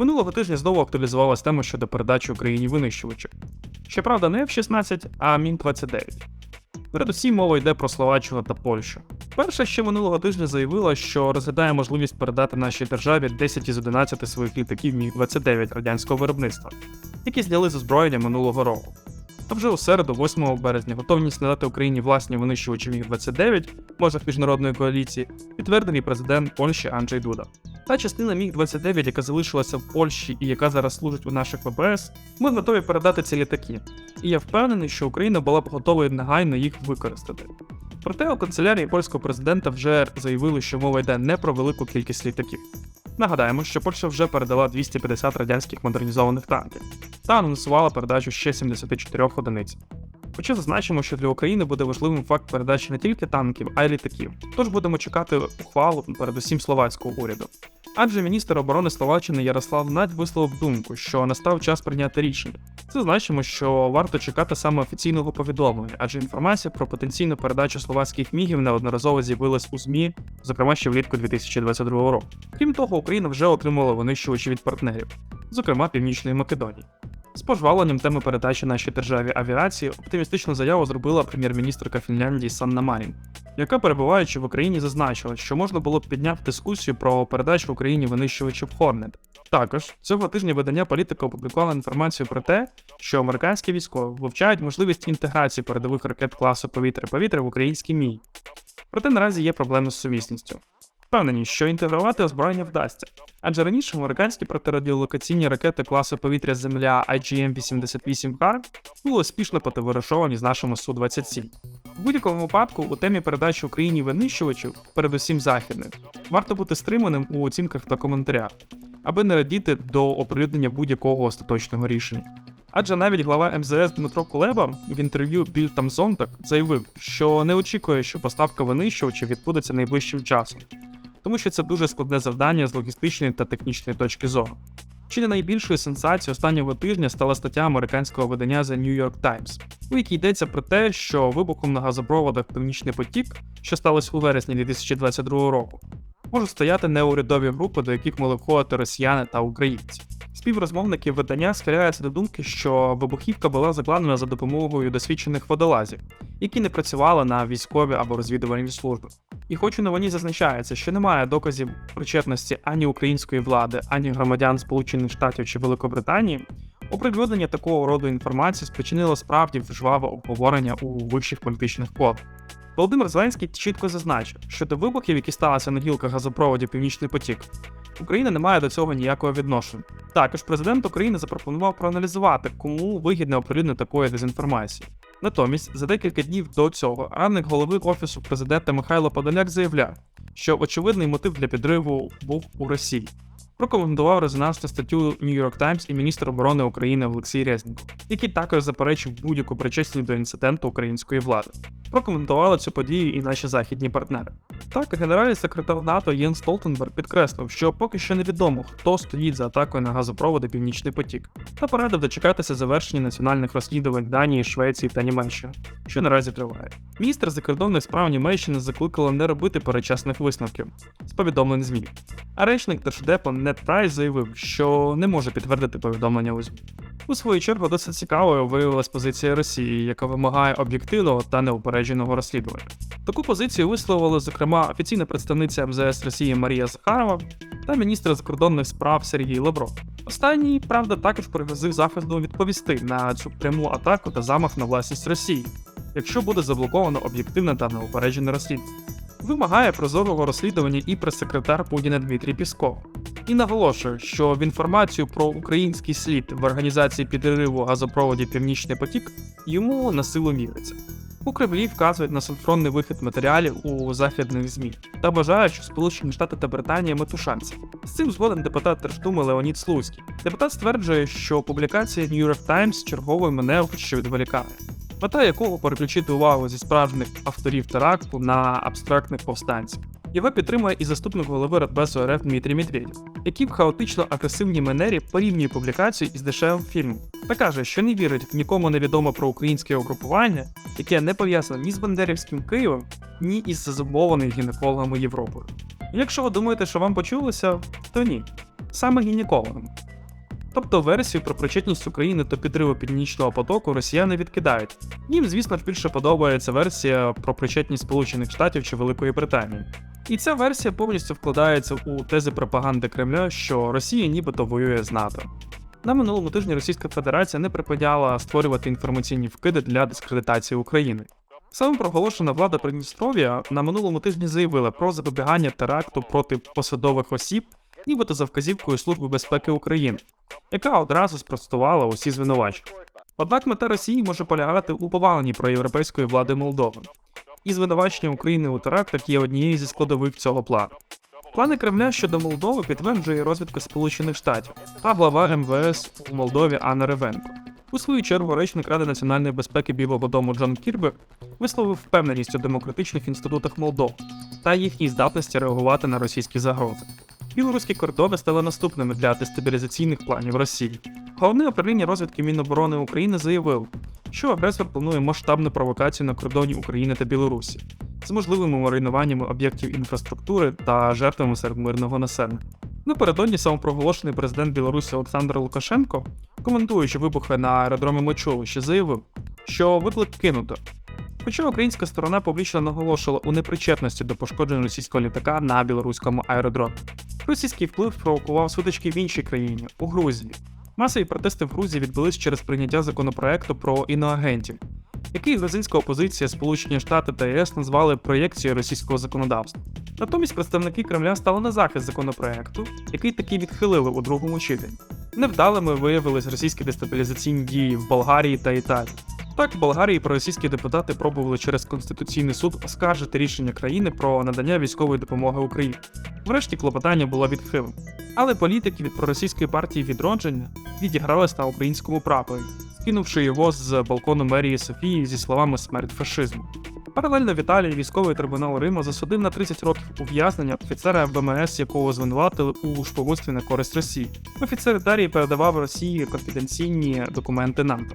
Минулого тижня знову актуалізувалась тема щодо передачі Україні винищувачів. Щоправда, не F-16, а Мін-29. Передусім мова йде про Словаччину та Польщу. Перша ще минулого тижня заявила, що розглядає можливість передати нашій державі 10 із 11 своїх літаків Міг-29 радянського виробництва, які зняли з озброєння минулого року. А вже у середу, 8 березня, готовність надати Україні власні винищувачі Міг-29 в міжнародної коаліції підтвердений президент Польщі Анджей Дуда. Та частина Міг-29, яка залишилася в Польщі і яка зараз служить у наших ВПС, ми готові передати ці літаки. І я впевнений, що Україна була б готова негайно їх використати. Проте у канцелярії польського президента вже заявили, що мова йде не про велику кількість літаків. Нагадаємо, що Польща вже передала 250 радянських модернізованих танків та анонсувала передачу ще 74 одиниць. Хоча зазначимо, що для України буде важливим факт передачі не тільки танків, а й літаків. Тож будемо чекати ухвалу передусім словацького уряду. Адже міністр оборони Словаччини Ярослав Надь висловив думку, що настав час прийняти рішення. Це значимо, що варто чекати саме офіційного повідомлення, адже інформація про потенційну передачу словацьких мігів неодноразово з'явилась у ЗМІ, зокрема ще влітку 2022 року. Крім того, Україна вже отримала винищувачі від партнерів, зокрема Північної Македонії. З пожваленням теми передачі нашій державі авіації оптимістичну заяву зробила прем'єр-міністрка Фінляндії Санна Марін, яка, перебуваючи в Україні, зазначила, що можна було б підняти дискусію про передачу в Україні винищувачів Hornet. Також цього тижня видання політика опублікувало інформацію про те, що американські військові вивчають можливість інтеграції передових ракет класу повітря-повітря в український мій. Проте наразі є проблеми з сумісністю. Впевнені, що інтегрувати озброєння вдасться, адже раніше американські протирадіолокаційні ракети класу повітря Земля IGM-88H були успішно потоваришовані з нашими Су-27. В будь-якому випадку у темі передачі Україні винищувачів, передусім західних, варто бути стриманим у оцінках та коментарях, аби не радіти до оприлюднення будь-якого остаточного рішення. Адже навіть глава МЗС Дмитро Кулеба в інтерв'ю Біль Тамзонтак заявив, що не очікує, що поставка винищувачів відбудеться найближчим часом, тому що це дуже складне завдання з логістичної та технічної точки зору. Чи не найбільшою сенсацією останнього тижня стала стаття американського видання The New York Times, у якій йдеться про те, що вибухом на газопроводах Північний потік, що сталося у вересні 2022 року, можуть стояти неурядові групи, до яких могли входити росіяни та українці. Співрозмовники видання схиляються до думки, що вибухівка була закладена за допомогою досвідчених водолазів, які не працювали на військові або розвідувальні служби. І хоч у новині зазначається, що немає доказів причетності ані української влади, ані громадян Сполучених Штатів чи Великобританії, оприлюднення такого роду інформації спричинило справді жваве обговорення у вищих політичних колах. Володимир Зеленський чітко зазначив, що до вибухів, які сталися на гілках газопроводів Північний потік, Україна не має до цього ніякого відношення. Також президент України запропонував проаналізувати, кому вигідне оприлюднення такої дезінформації. Натомість, за декілька днів до цього, радник голови офісу президента Михайло Подоляк заявляв, що очевидний мотив для підриву був у Росії. Прокоментував резонансну статтю New York Times і міністр оборони України Олексій Резніков, який також заперечив будь-яку причесність до інциденту української влади. Прокоментували цю подію і наші західні партнери. Так, генеральний секретар НАТО Єн Столтенберг підкреслив, що поки що невідомо, хто стоїть за атакою на газопроводи Північний потік, та порадив дочекатися завершення національних розслідувань Данії, Швеції та Німеччини, що наразі триває. Міністр закордонних справ Німеччини закликала не робити перечасних висновків з повідомлень ЗМІ. А речник Держдепу Нет Прайс заявив, що не може підтвердити повідомлення у ЗМІ. У свою чергу досить цікавою виявилась позиція Росії, яка вимагає об'єктивного та неупередженого розслідування. Таку позицію висловили, зокрема, офіційна представниця МЗС Росії Марія Захарова та міністр закордонних справ Сергій Лавров. Останній, правда, також пригрозив захисту відповісти на цю пряму атаку та замах на власність Росії, якщо буде заблоковано об'єктивне та неупереджене розслідування. Вимагає прозорого розслідування і прес-секретар Путіна Дмитрій Пісков. І наголошує, що в інформацію про український слід в організації підриву газопроводів Північний потік йому на силу віриться. У Кремлі вказують на синхронний вихід матеріалів у західних ЗМІ та вважають, що Сполучені Штати та Британія метушанці. З цим згоден депутат Держдуми Леонід Слуцький. Депутат стверджує, що публікація New York Times черговий мене що відволікає, мета якого переключити увагу зі справжніх авторів теракту на абстрактних повстанців. Його підтримує і заступник голови Радбесу РФ Дмитрій Медведєв, який в хаотично агресивній манері порівнює публікацію із дешевим фільмом та каже, що не вірить в нікому невідомо про українське угрупування, яке не пов'язане ні з Бандерівським Києвом, ні із зазубованою гінекологами Європою. Якщо ви думаєте, що вам почулося, то ні. Саме гінекологам. Тобто версію про причетність України до підриву північного потоку росіяни відкидають. Їм, звісно більше подобається версія про причетність Сполучених Штатів чи Великої Британії. І ця версія повністю вкладається у тези пропаганди Кремля, що Росія нібито воює з НАТО. На минулому тижні Російська Федерація не припиняла створювати інформаційні вкиди для дискредитації України. Самопроголошена влада Придністров'я на минулому тижні заявила про запобігання теракту проти посадових осіб, нібито за вказівкою Служби безпеки України, яка одразу спростувала усі звинувачення. Однак мета Росії може полягати у поваленні проєвропейської влади Молдови, і звинувачення України у терактах є однією зі складових цього плану. Плани Кремля щодо Молдови підтверджує розвідка Сполучених Штатів та глава МВС у Молдові Анна Ревенко. У свою чергу речник Ради національної безпеки Білого Дому Джон Кірбі висловив впевненість у демократичних інститутах Молдови та їхній здатності реагувати на російські загрози. Білоруські кордони стали наступними для дестабілізаційних планів Росії. Головне управління розвідки Міноборони України заявило, що агресор планує масштабну провокацію на кордоні України та Білорусі з можливими маринуваннями об'єктів інфраструктури та жертвами серед мирного населення. Напередодні самопроголошений президент Білорусі Олександр Лукашенко, коментуючи вибухи на аеродромі Мочолище, заявив, що виклик кинуто. Хоча українська сторона публічно наголошувала у непричетності до пошкодження російського літака на білоруському аеродромі. Російський вплив спровокував сутички в іншій країні у Грузії. Масові протести в Грузії відбулись через прийняття законопроекту про іноагентів, який грузинська опозиція Сполучені Штати та ЄС назвали проєкцією російського законодавства. Натомість представники Кремля стали на захист законопроекту, який таки відхилили у другому читанні. Невдалими виявились російські дестабілізаційні дії в Болгарії та Італії. Так, в Болгарії проросійські депутати пробували через Конституційний суд оскаржити рішення країни про надання військової допомоги Україні. Врешті клопотання було відхилено. Але політики від проросійської партії відродження відігрались на українському прапорі, скинувши його з балкону мерії Софії зі словами смерть фашизму. Паралельно в Італії військовий трибунал Риму засудив на 30 років ув'язнення офіцера ВМС, якого звинуватили у шпигунстві на користь Росії. Офіцер Італії передавав Росії конфіденційні документи НАТО.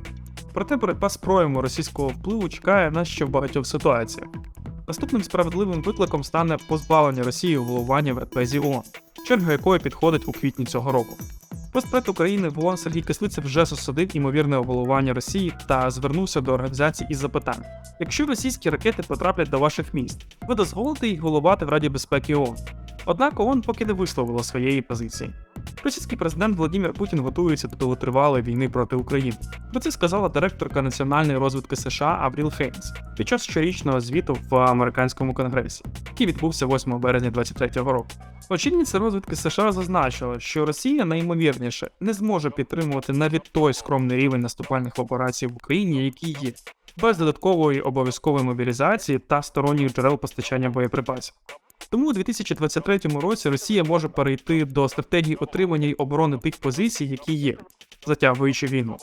Проте боротьба з проявами російського впливу чекає нас ще в багатьох ситуаціях. Наступним справедливим викликом стане позбавлення Росії головування в ООН, черга якої підходить у квітні цього року. Постпред України в ООН Сергій Кислиця вже засудив імовірне оболування Росії та звернувся до організації із запитанням: якщо російські ракети потраплять до ваших міст, ви дозволите їх головати в Раді безпеки ООН? Однак ООН поки не висловила своєї позиції. Російський президент Владимир Путін готується до довготривалої війни проти України. Про це сказала директорка національної розвідки США Авріл Хейнс під час щорічного звіту в американському конгресі, який відбувся 8 березня 2023 року. Очільниця розвідки США зазначила, що Росія найімовірніше не зможе підтримувати навіть той скромний рівень наступальних операцій в Україні, який є, без додаткової обов'язкової мобілізації та сторонніх джерел постачання боєприпасів. Тому у 2023 році Росія може перейти до стратегії отримання й оборони тих позицій, які є, затягуючи війну.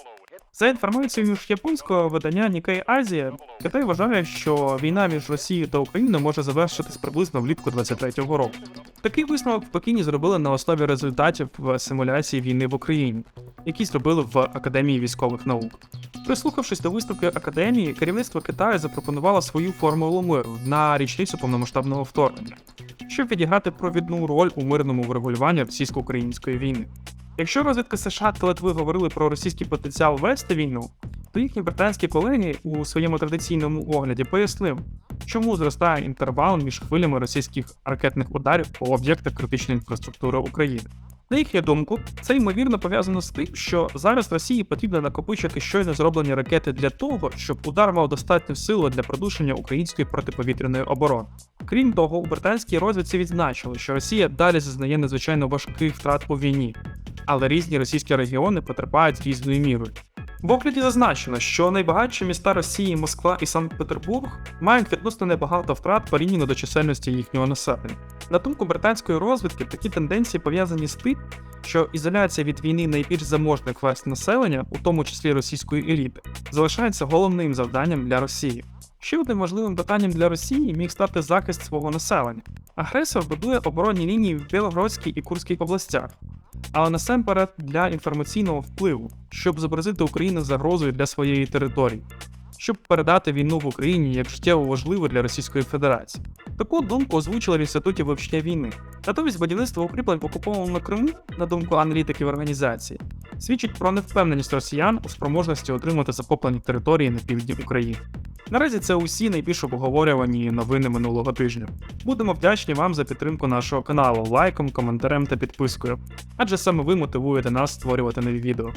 За інформацією між японського видання Nikkei Азія, Китай вважає, що війна між Росією та Україною може завершитись приблизно влітку 23-го року. Такий висновок в Пекіні зробили на основі результатів симуляції війни в Україні, які зробили в Академії військових наук. Прислухавшись до виставки академії, керівництво Китаю запропонувало свою формулу миру на річницю повномасштабного вторгнення, щоб відіграти провідну роль у мирному врегулюванні російсько-української війни. Якщо розвідка США та Литви говорили про російський потенціал вести війну, то їхні британські колеги у своєму традиційному огляді пояснив, чому зростає інтервал між хвилями російських ракетних ударів по об'єктах критичної інфраструктури України. На їхню думку, це ймовірно пов'язано з тим, що зараз Росії потрібно накопичити щойно зроблені ракети для того, щоб удар мав достатню силу для продушення української протиповітряної оборони. Крім того, у британській розвідці відзначили, що Росія далі зазнає надзвичайно важких втрат по війні, але різні російські регіони потерпають різною мірою. В огляді зазначено, що найбагатші міста Росії, Москва і Санкт-Петербург мають відносно небагато втрат порівняно до чисельності їхнього населення. На думку британської розвідки, такі тенденції пов'язані з тим, що ізоляція від війни найбільш заможних верст населення, у тому числі російської еліти, залишається головним завданням для Росії. Ще одним важливим питанням для Росії міг стати захист свого населення. Агресор будує оборонні лінії в Білогородській і Курській областях, але насамперед для інформаційного впливу, щоб зобразити Україну загрозою для своєї території, щоб передати війну в Україні як життєво важливу для Російської Федерації. Таку думку озвучили в інституті вивчення війни. Натомість будівництво укріплень в окупованому Криму, на думку аналітиків організації, свідчить про невпевненість росіян у спроможності отримати захоплені території на півдні України. Наразі це усі найбільш обговорювані новини минулого тижня. Будемо вдячні вам за підтримку нашого каналу лайком, коментарем та підпискою, адже саме ви мотивуєте нас створювати нові відео.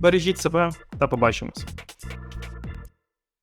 Бережіть себе та побачимось!